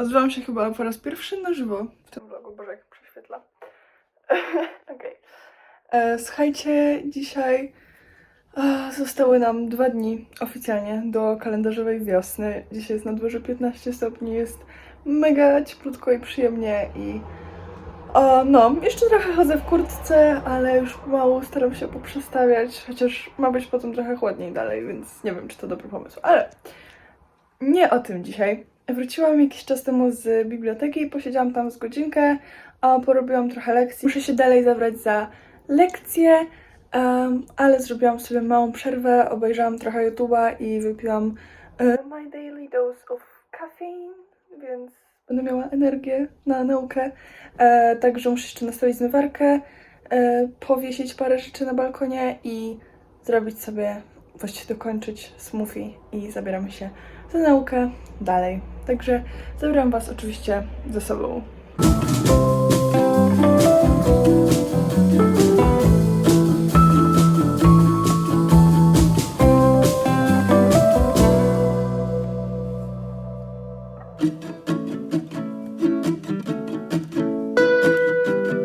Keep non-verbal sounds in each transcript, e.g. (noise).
Odzywam się chyba po raz pierwszy na żywo w tym vlogu. Boże, jak prześwietla. (laughs) Okej. E, Słuchajcie, dzisiaj zostały nam dwa dni oficjalnie do kalendarzowej wiosny. Dzisiaj jest na dworze 15 stopni, jest mega cieplutko i przyjemnie i o, no, jeszcze trochę chodzę w kurtce, ale już pomału staram się poprzestawiać, chociaż ma być potem trochę chłodniej dalej, więc nie wiem, czy to dobry pomysł, ale nie o tym dzisiaj. Wróciłam jakiś czas temu z biblioteki, posiedziałam tam z godzinkę, a porobiłam trochę lekcji. Muszę się dalej zabrać za lekcje, em, ale zrobiłam sobie małą przerwę, obejrzałam trochę YouTube'a i wypiłam e, my daily dose of caffeine, więc będę miała energię na naukę. E, także muszę jeszcze nastawić zmywarkę, e, powiesić parę rzeczy na balkonie i zrobić sobie, właściwie dokończyć smoothie i zabieramy się za naukę dalej. Także zabieram Was oczywiście ze sobą.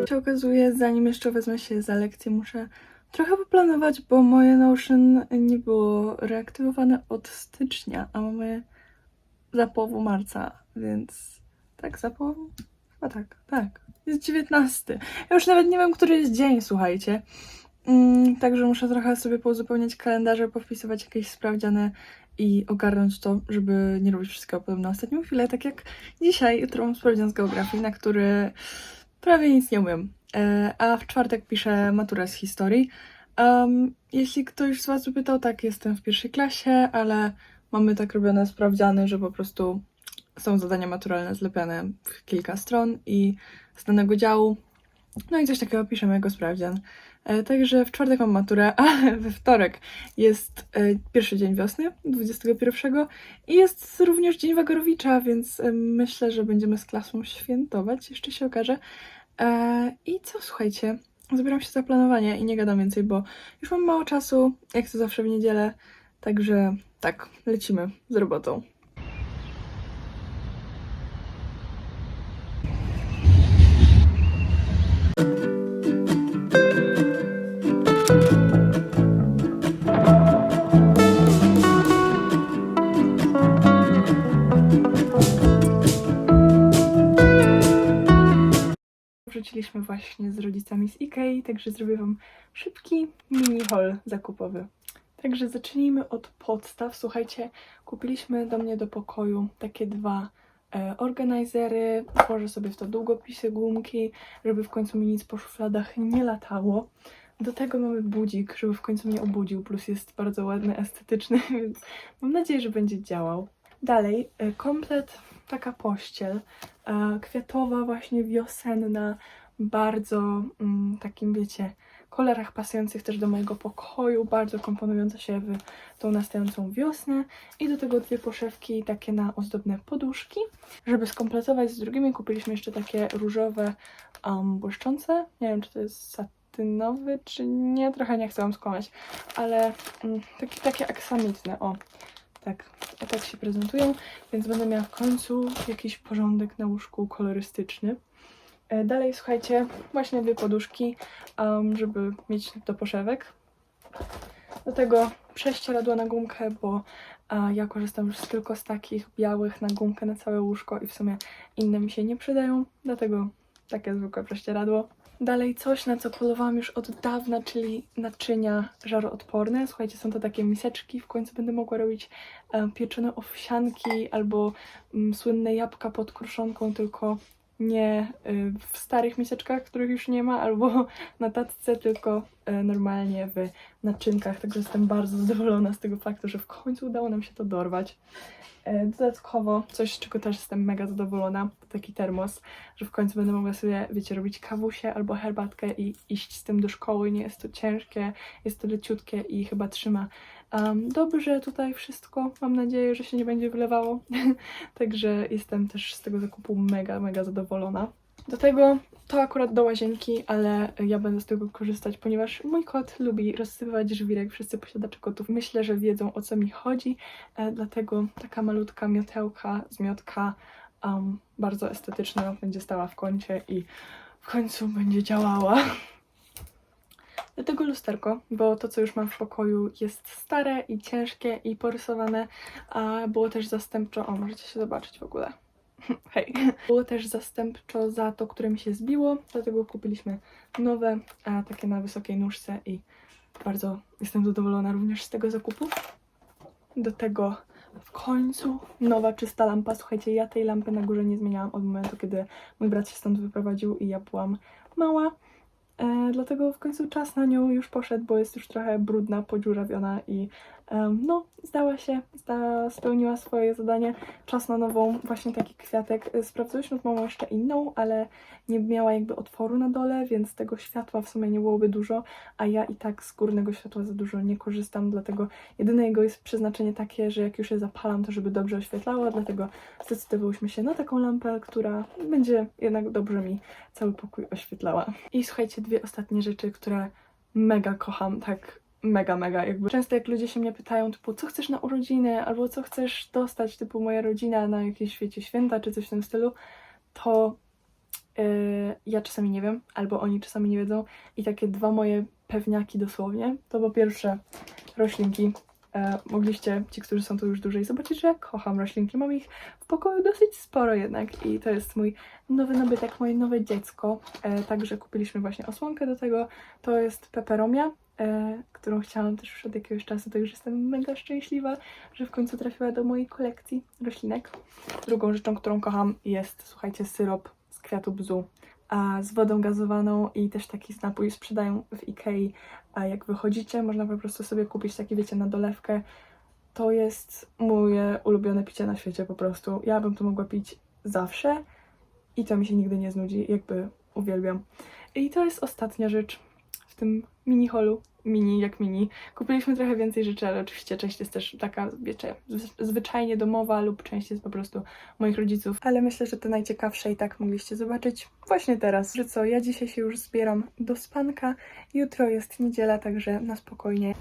się okazuje, zanim jeszcze wezmę się za lekcję, muszę trochę poplanować, bo moje Notion nie było reaktywowane od stycznia, a mamy za połową marca, więc tak, za połową? Chyba tak, tak. Jest 19. Ja już nawet nie wiem, który jest dzień, słuchajcie. Mm, także muszę trochę sobie pouzupełniać kalendarze, powpisywać jakieś sprawdziane i ogarnąć to, żeby nie robić wszystkiego potem na ostatnią chwilę, tak jak dzisiaj, jutro mam sprawdzian z geografii, na który prawie nic nie umiem. E, a w czwartek piszę maturę z historii. Em, jeśli ktoś z Was pytał, tak, jestem w pierwszej klasie, ale mamy tak robione sprawdziany, że po prostu są zadania maturalne zlepiane w kilka stron i z danego działu. No i coś takiego piszemy jako sprawdzian. E, Także w czwartek mam maturę, (laughs) ale we wtorek jest e, pierwszy dzień wiosny, 21 i jest również Dzień Wagarowicza, więc myślę, że będziemy z klasą świętować, jeszcze się okaże. E, I co, słuchajcie, zabieram się za planowanie i nie gadam więcej, bo już mam mało czasu, jak to zawsze w niedzielę, także tak, lecimy z robotą. Wróciliśmy właśnie z rodzicami z Ikei, także zrobię Wam szybki mini haul zakupowy. Także zacznijmy od podstaw. Słuchajcie, kupiliśmy do mnie do pokoju takie dwa e, organizery. Włożę sobie w to długopisy, gumki, żeby w końcu mi nic po szufladach nie latało. Do tego mamy budzik, żeby w końcu mnie obudził, plus jest bardzo ładny, estetyczny, (laughs) więc mam nadzieję, że będzie działał. Dalej, e, komplet, taka pościel, e, kwiatowa, właśnie wiosenna, bardzo mm, takim, wiecie, kolorach pasujących też do mojego pokoju, bardzo komponująca się w tą nastającą wiosnę. I do tego dwie poszewki takie na ozdobne poduszki. Żeby skompletować z drugimi, kupiliśmy jeszcze takie różowe, um, błyszczące. Nie wiem, czy to jest satynowy, czy nie, trochę nie chcę wam skłamać, ale mm, takie, takie aksamitne, o. Tak, tak się prezentują, więc będę miała w końcu jakiś porządek na łóżku kolorystyczny. E, Dalej, słuchajcie, właśnie dwie poduszki, um, żeby mieć do poszewek. Do tego prześcieradła na gumkę, bo a, ja korzystam już tylko z takich białych na gumkę na całe łóżko i w sumie inne mi się nie przydają, dlatego takie zwykłe prześcieradło. Dalej coś, na co polowałam już od dawna, czyli naczynia żaroodporne. Słuchajcie, są to takie miseczki, w końcu będę mogła robić e, pieczone owsianki albo mm, słynne jabłka pod kruszonką, tylko nie y, w starych miseczkach, których już nie ma, albo (laughs) na tacce, tylko y, normalnie w naczynkach. Także jestem bardzo zadowolona z tego faktu, że w końcu udało nam się to dorwać. E, Dodatkowo coś, z czego też jestem mega zadowolona, to taki termos, że w końcu będę mogła sobie, wiecie, robić kawusie albo herbatkę i iść z tym do szkoły. Nie jest to ciężkie, jest to leciutkie i chyba trzyma um, dobrze tutaj wszystko. Mam nadzieję, że się nie będzie wylewało. (laughs) Także jestem też z tego zakupu mega, mega zadowolona. Do tego to akurat do łazienki, ale ja będę z tego korzystać, ponieważ mój kot lubi rozsypywać żwirek. Wszyscy posiadacze kotów myślę, że wiedzą o co mi chodzi, e, dlatego taka malutka miotełka, zmiotka um, bardzo estetyczna, będzie stała w kącie i w końcu będzie działała. (laughs) Tego lusterko, bo to, co już mam w pokoju, jest stare i ciężkie i porysowane, a było też zastępczo. O, możecie się zobaczyć w ogóle. (laughs) Hej. Było też zastępczo za to, które mi się zbiło, dlatego kupiliśmy nowe, a takie na wysokiej nóżce i bardzo jestem zadowolona również z tego zakupu. Do tego w końcu nowa czysta lampa. Słuchajcie, ja tej lampy na górze nie zmieniałam od momentu, kiedy mój brat się stąd wyprowadził i ja byłam mała. E, dlatego w końcu czas na nią już poszedł, bo jest już trochę brudna, podziurawiona i no, zdała się, spełniła swoje zadanie. Czas na nową, właśnie taki kwiatek. E, Sprawdzałyśmy z mamą jeszcze inną, ale nie miała jakby otworu na dole, więc tego światła w sumie nie byłoby dużo, a ja i tak z górnego światła za dużo nie korzystam, dlatego jedyne jego jest przeznaczenie takie, że jak już je zapalam, to żeby dobrze oświetlało, dlatego zdecydowałyśmy się na taką lampę, która będzie jednak dobrze mi cały pokój oświetlała. I słuchajcie, dwie ostatnie rzeczy, które mega kocham, tak mega, mega. Jakby często jak ludzie się mnie pytają, typu, co chcesz na urodziny, albo co chcesz dostać, typu moja rodzina na jakieś świecie święta, czy coś w tym stylu, to yy, ja czasami nie wiem, albo oni czasami nie wiedzą. I takie dwa moje pewniaki dosłownie, to po pierwsze roślinki. E, mogliście, ci, którzy są tu już dłużej, zobaczyć, że kocham roślinki. Mam ich w pokoju dosyć sporo jednak i to jest mój nowy nabytek, moje nowe dziecko. E, także kupiliśmy właśnie osłonkę do tego. To jest peperomia, e, którą chciałam też już od jakiegoś czasu, także jestem mega szczęśliwa, że w końcu trafiła do mojej kolekcji roślinek. Drugą rzeczą, którą kocham jest, słuchajcie, syrop z kwiatu bzu. A z wodą gazowaną i też taki napój sprzedają w Ikei. A jak wychodzicie, można po prostu sobie kupić taki, wiecie, na dolewkę. To jest moje ulubione picie na świecie po prostu. Ja bym to mogła pić zawsze i to mi się nigdy nie znudzi, jakby uwielbiam. I to jest ostatnia rzecz tym mini holu. Mini jak mini. Kupiliśmy trochę więcej rzeczy, ale oczywiście część jest też taka, wiecie, zwy- zwyczajnie domowa lub część jest po prostu moich rodziców. Ale myślę, że te najciekawsze i tak mogliście zobaczyć właśnie teraz. Że co, ja dzisiaj się już zbieram do spanka. Jutro jest niedziela, także na spokojnie.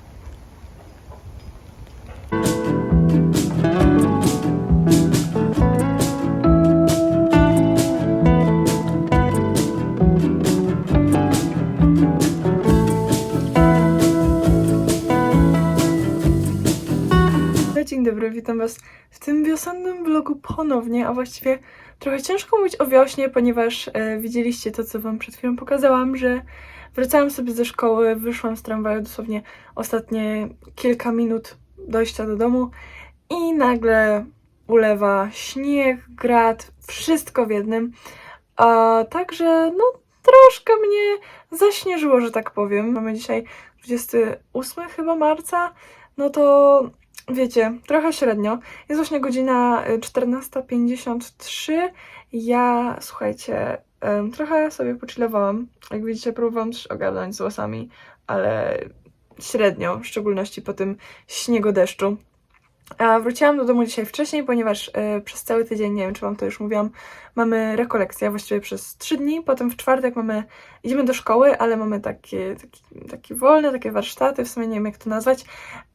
Witam Was w tym wiosennym vlogu ponownie, a właściwie trochę ciężko mówić o wiośnie, ponieważ e, widzieliście to, co Wam przed chwilą pokazałam, że wracałam sobie ze szkoły, wyszłam z tramwaju dosłownie ostatnie kilka minut dojścia do domu i nagle ulewa śnieg, grad, wszystko w jednym. A także, no, troszkę mnie zaśnieżyło, że tak powiem. Mamy dzisiaj 28 chyba marca, no to wiecie, trochę średnio. Jest właśnie godzina y, 14.53. Ja, słuchajcie, trochę sobie pochillowałam. Jak widzicie, próbowałam coś ogarnąć z włosami, ale średnio, w szczególności po tym śniegodeszczu. A wróciłam do domu dzisiaj wcześniej, ponieważ e, przez cały tydzień, nie wiem czy Wam to już mówiłam, mamy rekolekcję, właściwie przez trzy dni. Potem w czwartek mamy, idziemy do szkoły, ale mamy takie, taki, taki wolne, takie warsztaty, w sumie nie wiem jak to nazwać.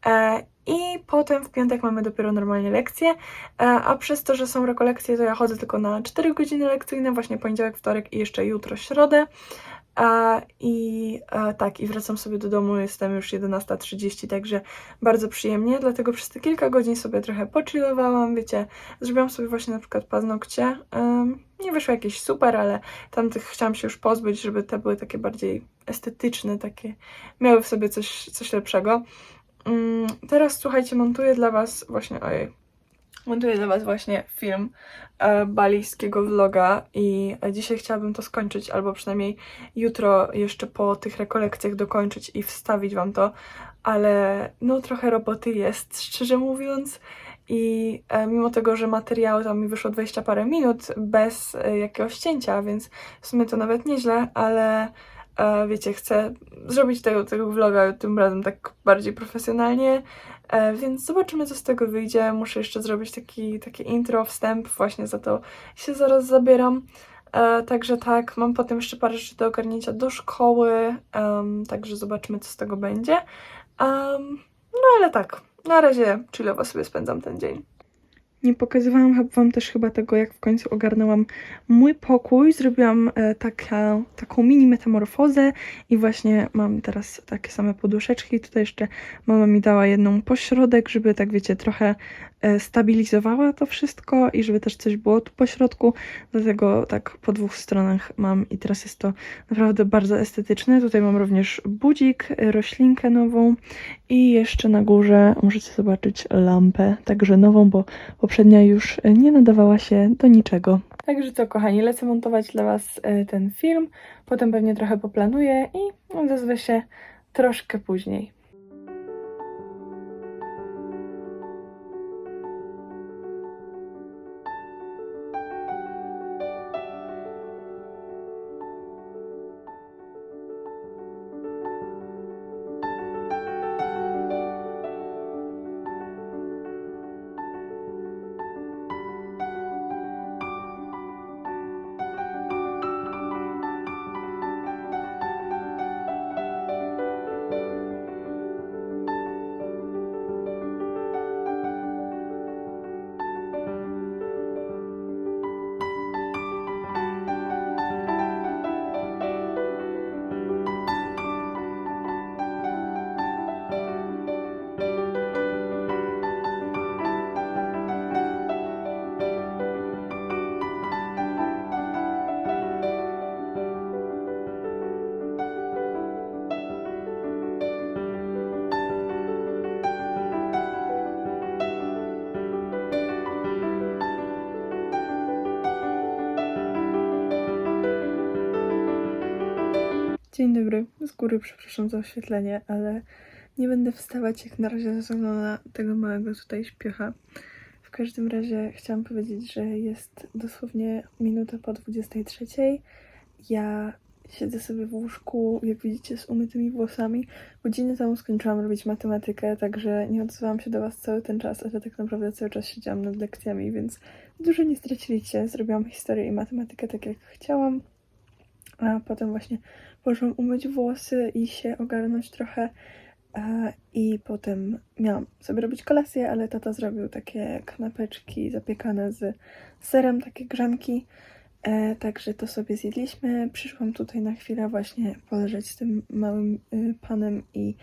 E, I potem w piątek mamy dopiero normalnie lekcje, e, a przez to, że są rekolekcje, to ja chodzę tylko na 4 godziny lekcyjne, właśnie poniedziałek, wtorek i jeszcze jutro środę. A, I a, tak, i wracam sobie do domu, jestem już 11.30, także bardzo przyjemnie, dlatego przez te kilka godzin sobie trochę pochillowałam, wiecie, zrobiłam sobie właśnie na przykład paznokcie, um, nie wyszło jakieś super, ale tamtych chciałam się już pozbyć, żeby te były takie bardziej estetyczne, takie, miały w sobie coś, coś lepszego. Mm, teraz słuchajcie, montuję dla Was właśnie, ojej, montuję dla Was właśnie film e, balijskiego vloga i dzisiaj chciałabym to skończyć, albo przynajmniej jutro jeszcze po tych rekolekcjach dokończyć i wstawić Wam to, ale no trochę roboty jest, szczerze mówiąc. I e, mimo tego, że materiału tam mi wyszło 20 parę minut bez e, jakiegoś cięcia, więc w sumie to nawet nieźle, ale wiecie, chcę zrobić tego, tego vloga tym razem tak bardziej profesjonalnie, e, więc zobaczymy, co z tego wyjdzie. Muszę jeszcze zrobić taki, takie intro, wstęp, właśnie za to się zaraz zabieram. E, także tak, mam potem jeszcze parę rzeczy do ogarnięcia do szkoły, także zobaczymy, co z tego będzie. No ale tak, na razie chillowo sobie spędzam ten dzień. Nie pokazywałam Wam też chyba tego, jak w końcu ogarnęłam mój pokój. Zrobiłam e, taka, taką mini metamorfozę i właśnie mam teraz takie same poduszeczki. Tutaj jeszcze mama mi dała jedną pośrodek, żeby tak wiecie, trochę stabilizowała to wszystko i żeby też coś było tu po środku. Dlatego tak po dwóch stronach mam i teraz jest to naprawdę bardzo estetyczne. Tutaj mam również budzik, e, roślinkę nową i jeszcze na górze możecie zobaczyć lampę, także nową, bo poprzednia już nie nadawała się do niczego. Także co, kochani, lecę montować dla Was e, ten film, potem pewnie trochę poplanuję i odezwę się troszkę później. Góry przepraszam za oświetlenie, ale nie będę wstawać jak na razie ze względu na tego małego tutaj śpiocha. W każdym razie chciałam powiedzieć, że jest dosłownie minuta po 23. Ja siedzę sobie w łóżku, jak widzicie, z umytymi włosami. Godzinę temu skończyłam robić matematykę, także nie odzywałam się do Was cały ten czas, ale tak naprawdę cały czas siedziałam nad lekcjami, więc dużo nie straciliście. Zrobiłam historię i matematykę tak jak chciałam. A potem właśnie poszłam umyć włosy i się ogarnąć trochę. E, I potem miałam sobie robić kolację, ale tata zrobił takie kanapeczki zapiekane z serem, takie grzanki. E, także to sobie zjedliśmy. Przyszłam tutaj na chwilę właśnie poleżeć z tym małym y, panem i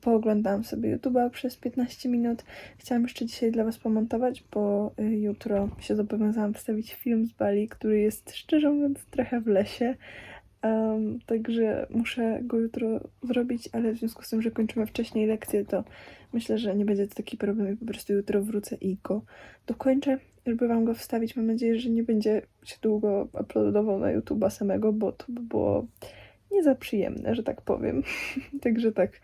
pooglądałam sobie YouTube'a przez 15 minut. Chciałam jeszcze dzisiaj dla Was pomontować, bo y, jutro się zobowiązałam wstawić film z Bali, który jest szczerze mówiąc trochę w lesie. Em, także muszę go jutro zrobić, ale w związku z tym, że kończymy wcześniej lekcję, to myślę, że nie będzie to taki problem i po prostu jutro wrócę i go dokończę, żeby Wam go wstawić. Mam nadzieję, że nie będzie się długo uploadował na YouTube'a samego, bo to by było nie za przyjemne, że tak powiem. (laughs) Także tak,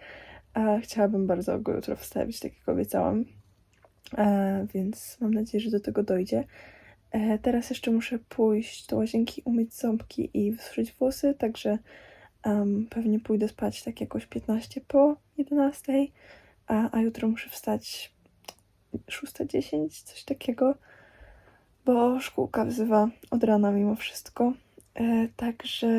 a chciałabym bardzo go jutro wstawić, tak jak obiecałam. E, więc mam nadzieję, że do tego dojdzie. E, teraz jeszcze muszę pójść do łazienki, umyć ząbki i wysuszyć włosy, także em, pewnie pójdę spać tak jakoś 15 po 11, a, a jutro muszę wstać 6.10, coś takiego, bo szkółka wzywa od rana mimo wszystko. E, także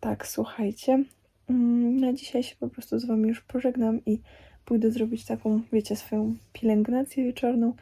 tak, słuchajcie, mm, na dzisiaj się po prostu z Wami już pożegnam i pójdę zrobić taką, wiecie, swoją pielęgnację wieczorną.